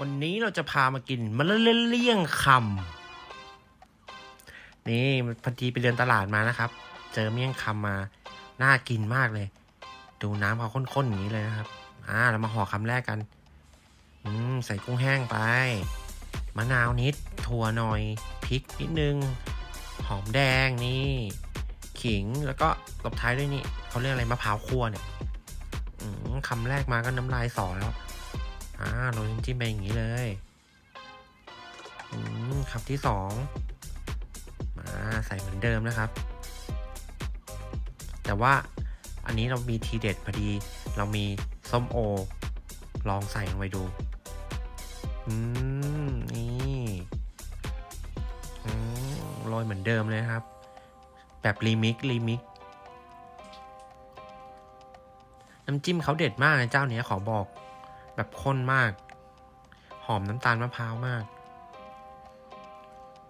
วันนี้เราจะพามากินมะละเลี่ยงคำนี่พอดีไปเดินตลาดมานะครับ เจอเมี่ยงคำมา น่ากินมากเลย ดูน้ำเขาข้นๆอย่างนี้เลยนะครับ อ่าเรามาห่อคำแรกกัน อืม ใส่กุ้งแห้งไป มะนาวนิด ถั่วหน่อย พริกนิดนึง หอมแดงนี่ ขิง แล้วก็ตบท้ายด้วยนี่เขาเรียกอะไรมะพร้าวคั่วเนี่ยคำแรกมาก็น้ำลายสอแล้ว อ่าโรยน้ำจิ้มไปอย่างนี้เลยอืมคำที่สองมาใส่เหมือนเดิมนะครับ แต่ว่าอันนี้เรามีทีเด็ดพอดี เรามีส้มโอ ลองใส่ลงไปดู อืม นี่อืมโรยเหมือนเดิมเลยครับ แบบรีมิกรีมิกน้ำจิ้มเขาเด็ดมากนะเจ้าเนี้ยขอบอก แบบข้นมาก หอมน้ำตาลมะพร้าวมาก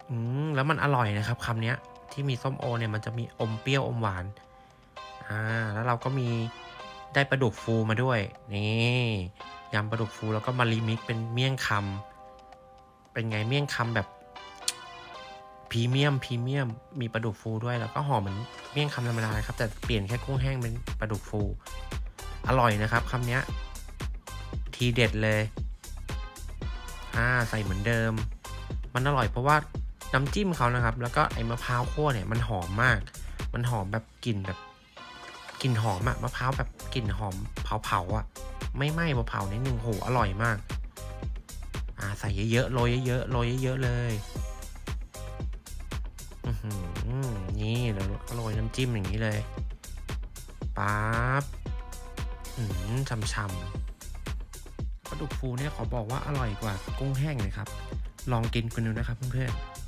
อืมแล้วมันอร่อยนะครับคำนี้ที่มีส้มโอเนี่ยมันจะมีอมเปรี้ยวอมหวาน อ่า แล้วเราก็มีได้ปลาดุกฟูมาด้วย นี่ยำปลาดุกฟูแล้วก็มารีมิกเป็นเมี่ยงคำเป็นไงเมี่ยงคำแบบพรีเมียมพรีเมียมมีปลาดุกฟูด้วยแล้วก็หอมเหมือนเมี่ยงคำธรรมดาครับแต่เปลี่ยนแค่กุ้งแห้งเป็นปลาดุกฟู อร่อยนะครับคำนี้ ทีเด็ดเลยอ่าใส่เหมือนเดิม มันอร่อยเพราะว่าน้ำจิ้มเขานะครับ แล้วก็ไอ้มะพร้าวคั่วเนี่ยมันหอมมาก มันหอมแบบกลิ่นแบบกลิ่นหอมอะมะพร้าวแบบกลิ่นหอมเผาๆอะไม่ไหม้เผาๆนิดนึงโหอร่อยมากอ่าใส่เยอะๆโรยเยอะๆโรยเยอะๆเลยอือหือนี่แล้วก็โรยน้ำจิ้มอย่างนี้เลยปั๊บอืมช่ำๆ ปลาดุกฟูเนี่ยขอบอกว่าอร่อยกว่ากุ้งแห้งเลยครับ ลองกินกันดูนะครับเพื่อนๆ